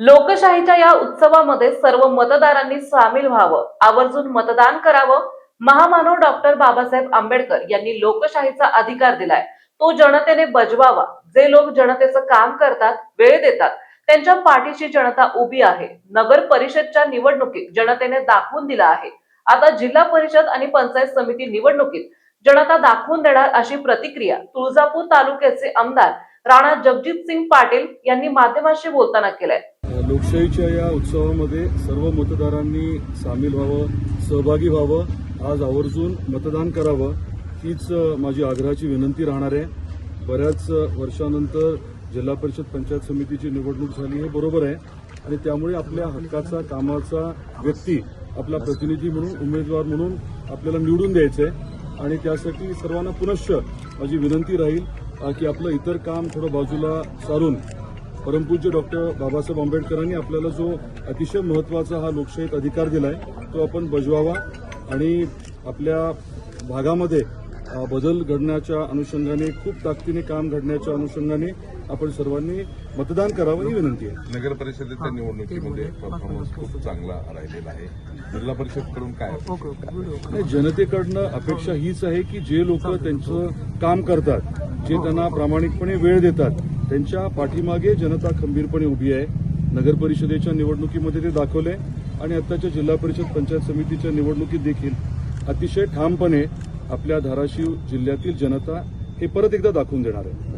लोकशाहीच्या या उत्सवामध्ये सर्व मतदारांनी सामील व्हावं आवर्जून मतदान करावं महामानव डॉक्टर बाबासाहेब आंबेडकर यांनी लोकशाहीचा अधिकार दिलाय. तो जनतेने बजवावा. जे लोक जनतेचं काम करतात वेळ देतात त्यांच्या पाठीशी जनता उभी आहे. नगर परिषदच्या निवडणुकीत जनतेने दाखवून दिला आहे. आता जिल्हा परिषद आणि पंचायत समिती निवडणुकीत जनता दाखवून देणार अशी प्रतिक्रिया तुळजापूर तालुक्याचे आमदार राणा जगजित सिंग पाटील यांनी माध्यमांशी बोलताना केलाय. लोकशाहीच्या या उत्सवामध्ये सर्व मतदारांनी सामील व्हावं सहभागी व्हावं. आज आवर्जून मतदान करावं हीच माझी आग्रहाची विनंती राहणार आहे. बऱ्याच वर्षानंतर जिल्हा परिषद पंचायत समितीची निवडणूक झाली हे बरोबर आहे. आणि त्यामुळे आपल्या हक्काचा कामाचा व्यक्ती आपला प्रतिनिधी म्हणून उमेदवार म्हणून आपल्याला निवडून द्यायचं आहे. आणि त्यासाठी सर्वांना पुनश्च माझी विनंती राहील की आपलं इतर काम थोडं बाजूला सारून परमपूज्य डॉक्टर बाबासाहेब आंबेडकरांनी आपल्याला जो अतिशय महत्त्वाचा हा लोकशाहीत अधिकार दिलाय तो आपण बजवावा आणि आपल्या भागामध्ये बदल घडण्याच्या अनुषंगाने खूप ताकदीने काम घडण्याच्या अनुषंगाने आपण सर्वांनी मतदान करावं ही विनंती आहे. नगर परिषदेच्या निवडणुकीमध्ये परफॉर्मन्स खूप चांगला राहिलेला आहे. जिल्हा परिषदकडून काय आहे? जनतेकडनं अपेक्षा हीच आहे की जे लोक त्यांचं काम करतात जे त्यांना प्रामाणिकपणे वेळ देतात त्यांच्या पाठीमागे जनता खंबीरपणे उभी आहे. नगर परिषदेच्या निवडणुकीमध्ये ते दाखवले आणि आत्ताच्या जिल्हा परिषद पंचायत समितीच्या निवडणुकीत देखील अतिशय ठामपणे आपल्या धाराशिव जिल्ह्यातील जनता हे परत एकदा दाखवून देणार आहे.